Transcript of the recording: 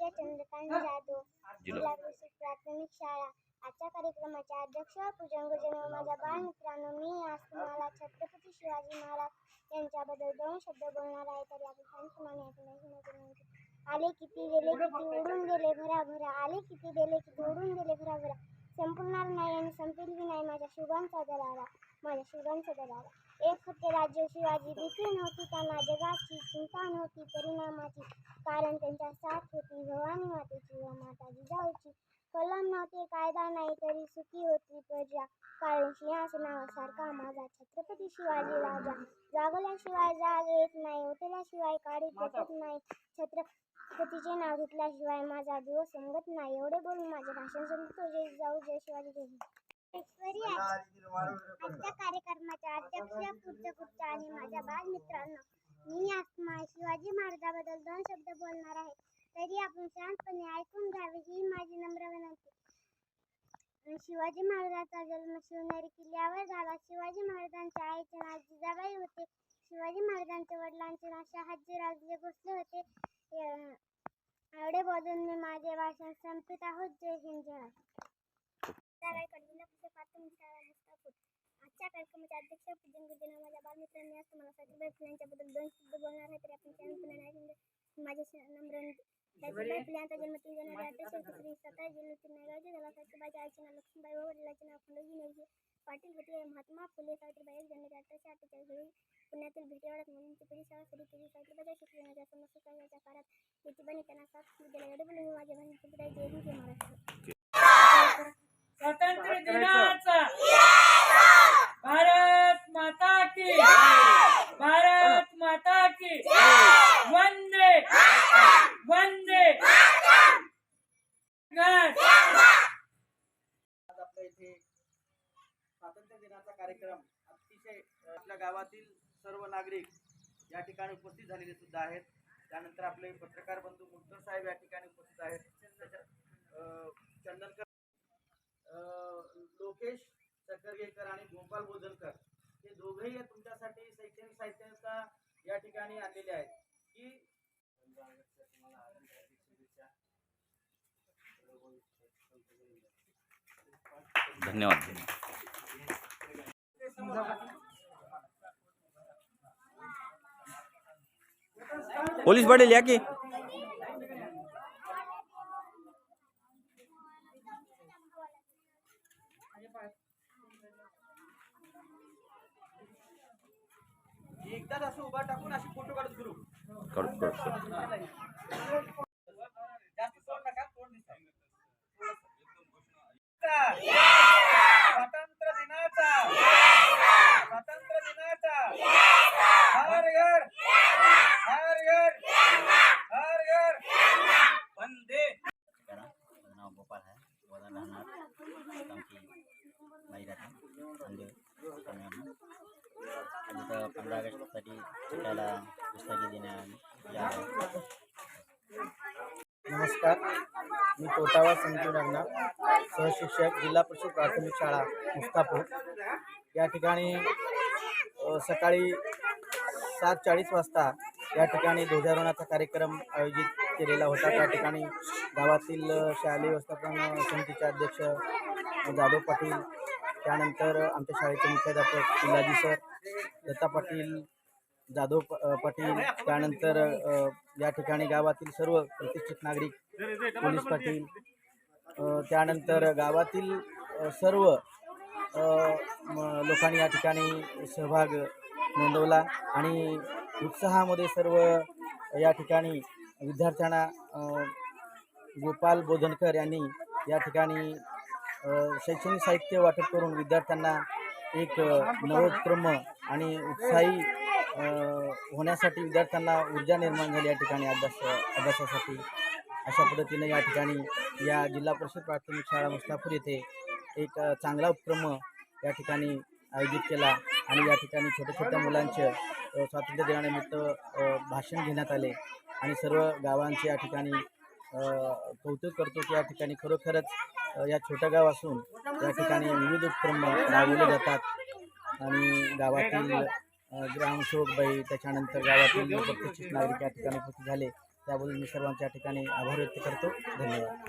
पूजा चंद्रकांत जाधव जिल्हा परिषद प्राथमिक शाळा. आजच्या कार्यक्रमाचे अध्यक्ष पूजन गुरुजन व माझ्या बाळमित्रांनो मी आज तुम्हाला छत्रपती शिवाजी महाराज यांच्याबद्दल दोन शब्द बोलणार आहे. तर या ऐकण्याची आले किती गेले किती उडून गेले भरा भरा आले किती गेले किती उडून गेले भरा भरा संपणार नाही आणि संपेलही नाही माझ्या शुभांचा दरारा माझ्या शुभांचा दरारा एक होते राज्य शिवाजी भीती नव्हती त्यांना जगाची चिंता नव्हती परिणामाची कारण त्यांच्या साथ होती. भवानी मातेची व माता जिजाऊची कलम नव्हते कायदा नाही तरी सुखी होती प्रजा. कारण सिंहासनासारखा माझा छत्रपती शिवाजी राजा. जागल्याशिवाय जाग येत नाही उठल्याशिवाय काळी पेटत नाही. छत्रपतीचे नाव घेतल्याशिवाय माझा दिवस संगत नाही. एवढे बोलून माझे भाषण संपतो. जय जाऊ जय शिवाजी जय आजच्या कार्यक्रमाच्या अध्यक्ष पुढच्या गुप्ता आणि माझ्या बालमित्रांनो मी आत्मा शिवाजी महाराजाबद्दल दोन शब्द बोलणार आहे. तरी आपण शांतपणे ऐकून घ्यावे ही माझी नम्र विनंती. शिवाजी महाराजांचा जन्म शिवनेरी किल्ल्यावर झाला. शिवाजी महाराजांच्या आईचे नाव जिजाबाई होते. शिवाजी महाराजांच्या वडिलांचे नाव शहाजीराजे भोसले होते. एवढे बोलून मी माझे भाषण संपत आहोत. जय हिंद जय जिल्हा परिषद प्राथमिक शाळा मुस्तापूर आजच्या कार्यक्रमाचे अध्यक्ष पूजन गुरुजन व माझ्या बालमित्रांनी आज तुम्हाला सावित्रीबाई फुले यांच्याबद्दल दोन शब्द बोलणार आहे तरी आपण शांतपणे ऐकून घ्या. माझे श- नम्र. सावित्रीबाई फुले यांचा जन्म तीन जानेवारी अठराशे एकसष्ट सतरा जिल्ह्यातील नागावचे झाला. सावित्रीबाईच्या आईचे नाव लक्ष्मीबाई व वडिलांचे नाव फुलोजी नेवजी पाटील होते महात्मा फुले सावित्रीबाई जानेवारी अठराशे अठ्ठेचाळीस रोजी पुण्यातील भेटेवाड्यात मुलींची पहिली शाळा सुरू केली. सावित्रीबाईच्या शिक्षणाच्या समस्या काळात ज्योतिबाने त्यांना साथ दिला एवढे बोलून मी माझ्या बहिणी जय हिंद महाराष्ट्र स्वातंत्र्य दिनाचा. भारत माता की. भारत माता की. वंदे वंदे आपल्या इथे स्वातंत्र्य दिनाचा कार्यक्रम अतिशय आपल्या गावातील सर्व नागरिक या ठिकाणी उपस्थित झालेले सुद्धा आहेत. त्यानंतर आपले पत्रकार बंधू मुंतर साहेब या ठिकाणी उपस्थित आहेत. चंदनकर लोकेश सकरगेकर आणि गोपाल बोधनकर हे दोघेही तुमच्यासाठी शैक्षणिक साहित्याचा या ठिकाणी धन्यवाद. पोलीस पाटील या की. एकदाच असं उभा टाकून अशी फोटो काढत फिरू. जास्त तोंड नका तोंड दिसतं. स्वातंत्र्य दिनाचा. स्वातंत्र्य दिनाचा. हर घर. हर घर. हर घर. माझं नाव गोपाळ आहे. वडा राहणार. राहते अंधे पंधरा ऑगस्टसाठी सुटायला पुस्तके देण्या नमस्कार. मी कोटावा संजीव रंगनाथ सहशिक्षक जिल्हा परिषद प्राथमिक शाळा मुस्तापूर या ठिकाणी सकाळी सात चाळीस वाजता या ठिकाणी ध्वजारोहणाचा कार्यक्रम आयोजित केलेला होता. त्या ठिकाणी गावातील शालेय व्यवस्थापन समितीचे अध्यक्ष जाधव पाटील त्यानंतर आमच्या शाळेचे मुख्याध्यापक पिलाजी सर दत्ता पाटील जाधव पाटील त्यानंतर या ठिकाणी गावातील सर्व प्रतिष्ठित नागरिक पोलीस पाटील त्यानंतर गावातील सर्व म- लोकांनी या ठिकाणी सहभाग नोंदवला आणि उत्साहामध्ये सर्व या ठिकाणी विद्यार्थ्यांना गोपाल बोधनकर यांनी या ठिकाणी शैक्षणिक साहित्य वाटप करून विद्यार्थ्यांना एक नवोत्क्रम आणि उत्साही होण्यासाठी विद्यार्थ्यांना ऊर्जा निर्माण झाली या ठिकाणी अभ्यास अभ्यासासाठी. अशा पद्धतीने या ठिकाणी या जिल्हा परिषद प्राथमिक शाळा मुस्तापूर येथे एक चांगला उपक्रम या ठिकाणी आयोजित केला आणि या ठिकाणी छोट्या छोट्या मुलांचे स्वातंत्र्य दिनानिमित्त भाषण घेण्यात आले आणि सर्व गावांचे या ठिकाणी कौतुक करतो की या ठिकाणी खरोखरच या छोटं गाव असून या ठिकाणी विविध उपक्रम राबवले जातात. आणि गावातील अ, ग्रामसेवक बाई त्याच्यानंतर गावातील प्रतिष्ठित नागरिक या ठिकाणी उपस्थित झाले. त्याबद्दल मी सर्वांच्या ठिकाणी आभार व्यक्त करतो. धन्यवाद.